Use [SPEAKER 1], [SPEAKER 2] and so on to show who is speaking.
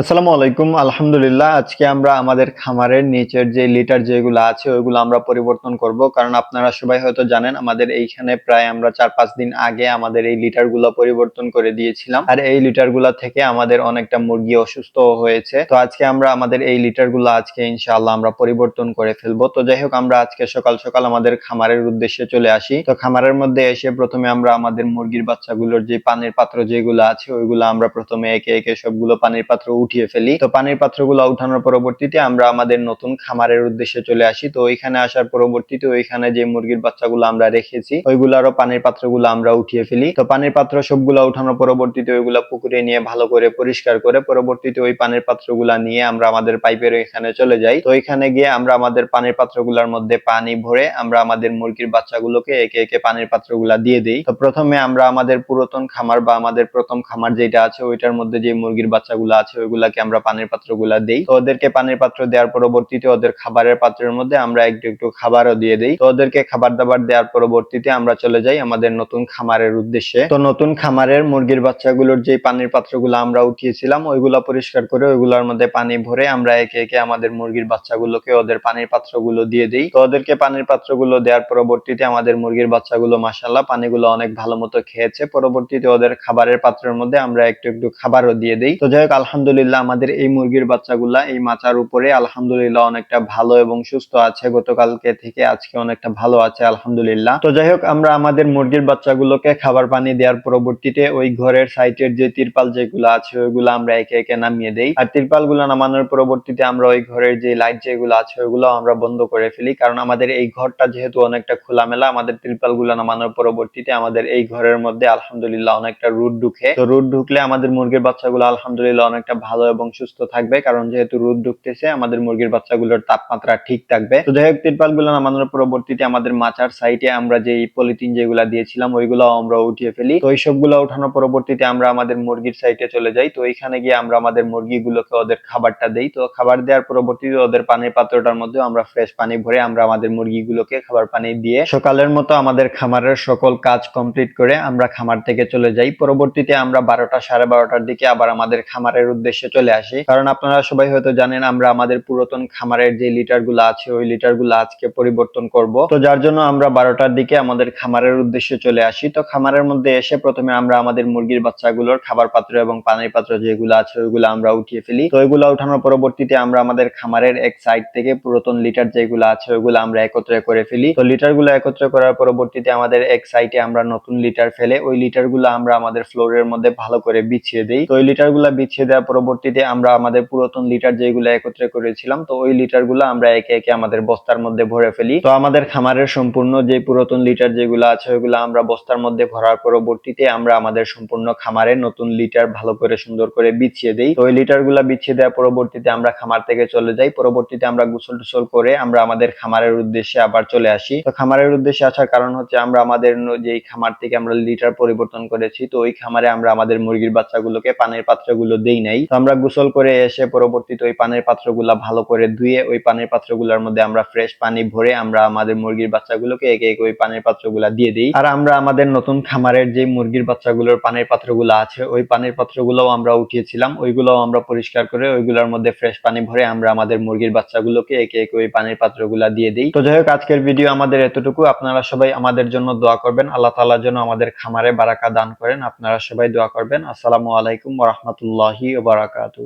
[SPEAKER 1] আসসালামু আলাইকুম, আলহামদুলিল্লাহ। আজকে আমরা আমাদের খামারের নিচের যে লিটার যেগুলো আছে, ওইগুলো আমরা পরিবর্তন করব। কারণ আপনারা সবাই হয়তো জানেন, আমাদের এইখানে প্রায় আমরা চার পাঁচ দিন আগে আমাদের এই লিটারগুলো পরিবর্তন করে দিয়েছিলাম। আর এই লিটারগুলা থেকে আমাদের অনেকটা মুরগি অসুস্থ হয়েছে। তো আজকে আমরা আমাদের এই লিটারগুলো আজকে ইনশাআল্লাহ আমরা পরিবর্তন করে ফেলব। তো যাই হোক, আমরা আজকে সকাল সকাল আমাদের খামারের উদ্দেশ্যে চলে আসি। তো খামারের মধ্যে এসে প্রথমে আমরা আমাদের মুরগির বাচ্চাগুলোর যে পানির পাত্র যেগুলো আছে, ওইগুলো আমরা প্রথমে একে একে সবগুলো পানির পাত্র উঠিয়ে ফেলি। তো পানির পাত্রগুলো উঠানোর পরবর্তীতে আমরা আমাদের নতুন খামারের উদ্দেশ্যে চলে আসি। তো ওইখানে আসার পরবর্তীতে ওইখানে যে মুরগির বাচ্চাগুলো আমরা রেখেছি, ওইগুলারও পানির পাত্রগুলো আমরা উঠিয়ে ফেলি। তো পানির পাত্র সবগুলো উঠানোর পরবর্তীতে ওইগুলা পুকুরে নিয়ে ভালো করে পরিষ্কার করে পরবর্তীতে ওই পানির পাত্রগুলা নিয়ে আমরা আমাদের পাইপের এখানে চলে যাই। তো ওইখানে গিয়ে আমরা আমাদের পানির পাত্রগুলোর মধ্যে পানি ভরে আমরা আমাদের মুরগির বাচ্চাগুলোকে একে একে পানির পাত্রগুলা দিয়ে দিই। তো প্রথমে আমরা আমাদের পুরাতন খামার বা আমাদের প্রথম খামার যেটা আছে, ওইটার মধ্যে যে মুরগির বাচ্চাগুলো আছে ওইগুলাকে আমরা পানির পাত্রগুলা দেই। তো ওদেরকে পানির পাত্র দেওয়ার পরবর্তীতে ওদের খাবারের পাত্রের মধ্যে আমরা একটু একটু খাবারও দিয়ে দিই। তো ওদেরকে খাবার দাবার দেওয়ার পরবর্তীতে আমরা চলে যাই আমাদের নতুন খামারের উদ্দেশ্যে। তো নতুন খামারের মুরগির বাচ্চাগুলোর যে পানির পাত্রগুলো আমরা উঠিয়েছিলাম, ওইগুলা পরিষ্কার করে ওইগুলোর মধ্যে পানি ভরে আমরা একে একে আমাদের মুরগির বাচ্চাগুলোকে ওদের পানির পাত্রগুলো দিয়ে দিই। তো ওদেরকে পানির পাত্রগুলো দেওয়ার পরবর্তীতে আমাদের মুরগির বাচ্চাগুলো মাসাল্লাহ পানিগুলো অনেক ভালো মতো খেয়েছে। পরবর্তীতে ওদের খাবারের পাত্রের মধ্যে আমরা একটু একটু খাবারও দিয়ে দিই। তো যাই হোক, আলহামদুলিল্লাহ আমাদের এই মুরগির বাচ্চাগুলা এই মাচার উপরে আলহামদুলিল্লাহ অনেকটা ভালো এবং সুস্থ আছে। গতকালকে থেকে আজকে অনেকটা ভালো আছে, আলহামদুলিল্লাহ। তো যাই হোক, আমরা আমাদের মুরগির বাচ্চাগুলোকে খাবার পানি দেওয়ার পরবর্তীতে ওই ঘরের সাইটের যে তিরপাল যেগুলো আছে, ওইগুলো আমরা একে একে নামিয়ে দেই। আর তিরপালগুলো নামানোর পরবর্তীতে আমরা ওই ঘরের যে লাইট যেগুলো আছে, ওইগুলো আমরা বন্ধ করে ফেলি। কারণ আমাদের এই ঘরটা যেহেতু অনেকটা খোলামেলা, আমাদের তিরপালগুলো নামানোর পরবর্তীতে আমাদের এই ঘরের মধ্যে আলহামদুলিল্লাহ অনেকটা রুট ঢুকে। তো রুট ঢুকলে আমাদের মুরগির বাচ্চাগুলো আলহামদুলিল্লাহ অনেকটা ভালো এবং সুস্থ থাকবে, কারণ যেহেতু রোদ ঢুকতেছে, আমাদের মুরগির বাচ্চাগুলোর তাপমাত্রা ঠিক থাকবে। তো যাই হোক তিরপালগুলো নামানোর পরবর্তীতে আমাদের মাচার সাইটে আমরা যে পলিথিন যেগুলা দিয়েছিলাম ওইগুলো আমরা উঠিয়ে ফেলি। তো ওই সবগুলো উঠানোর পরবর্তীতে আমরা আমাদের মুরগির সাইটে চলে যাই। তো ওইখানে গিয়ে আমরা আমাদের মুরগিগুলোকে ওদের খাবারটা দেই। তো খাবার দেওয়ার পরবর্তীতে ওদের পানির পাত্রটার মধ্যে আমরা ফ্রেশ পানি ভরে আমরা আমাদের মুরগিগুলোকে খাবার পানি দিয়ে সকালের মতো আমাদের খামারের সকল কাজ কমপ্লিট করে আমরা খামার থেকে চলে যাই। পরবর্তীতে আমরা বারোটা সাড়ে বারোটার দিকে আবার আমাদের খামারের উদ্দেশ্যে চলে আসি। কারণ আপনারা সবাই হয়তো জানেন, আমরা আমাদের পুরাতন খামারের যে লিটারগুলো আছে, ওই লিটারগুলো আজকে পরিবর্তন করব। তো যার জন্য আমরা বারোটার দিকে আমাদের খামারের উদ্দেশ্যে চলে আসি। তো খামারের মধ্যে এসে প্রথমে আমরা আমাদের মুরগির বাচ্চাগুলোর খাবার পাত্র এবং পানির পাত্র যেগুলো আছে, ওইগুলো আমরা উঠিয়ে ফেলি। তো ওইগুলো উঠানোর পরবর্তীতে আমরা আমাদের খামারের এক সাইড থেকে পুরাতন লিটার যেগুলো আছে, ওইগুলো আমরা একত্রে করে ফেলি। তো লিটারগুলো একত্রে করার পরবর্তীতে আমাদের এক সাইডে আমরা নতুন লিটার ফেলে, ওই লিটারগুলো আমরা আমাদের ফ্লোরের মধ্যে ভালো করে বিছিয়ে দিই। তো ওই লিটারগুলা বিছিয়ে দেওয়ার পরবর্তীতে আমরা আমাদের পুরাতন লিটার যেগুলো একত্রে করেছিলাম, তো ওই লিটারগুলো আমরা একে একে আমাদের বস্তার মধ্যে ভরে ফেলি। তো আমাদের খামারের সম্পূর্ণ যে পুরাতন লিটার যেগুলো আছে, ওইগুলো আমরা বস্তার মধ্যে ভরার পরবর্তীতে আমরা আমাদের সম্পূর্ণ খামারে নতুন লিটার ভালো করে সুন্দর করে বিছিয়ে দেই। তো ওই লিটারগুলা বিছিয়ে দেওয়ার পরবর্তীতে আমরা খামার থেকে চলে যাই। পরবর্তীতে আমরা গোসল টোসল করে আমরা আমাদের খামারের উদ্দেশ্যে আবার চলে আসি। তো খামারের উদ্দেশ্যে আসার কারণ হচ্ছে আমরা আমাদের যে খামার থেকে আমরা লিটার পরিবর্তন করেছি, তো ওই খামারে আমরা আমাদের মুরগির বাচ্চাগুলোকে পানির পাত্রগুলো দেই নাই। তো আমরা গোসল করে এসে পরবর্তীতে ওই পানির পাত্রগুলা ভালো করে ধুয়ে ওই পানির পাত্রগুলোর মধ্যে আমরা ফ্রেশ পানি ভরে আমরা আমাদের মুরগির বাচ্চাগুলোকে একে একে ওই পানির পাত্রগুলা দিয়ে দিই। আর আমরা আমাদের নতুন খামারের যে মুরগির বাচ্চাগুলোর পানির পাত্রগুলো আছে, ওই পানির পাত্রগুলোও আমরা উঠিয়েছিলাম। ওইগুলোও আমরা পরিষ্কার করে ওইগুলোর মধ্যে ফ্রেশ পানি ভরে আমরা আমাদের মুরগির বাচ্চাগুলোকে একে একে ওই পানির পাত্রগুলা দিয়ে দিই। তো যাই হোক, আজকের ভিডিও আমাদের এতটুকু। আপনারা সবাই আমাদের জন্য দোয়া করবেন। আল্লাহ তাআলার জন্য আমাদের খামারে বারাকা দান করেন। আপনারা সবাই দোয়া করবেন। আসসালামু আলাইকুম ওয়া রাহমাতুল্লাহি ওয়া বারাকাতুহু। plakátů.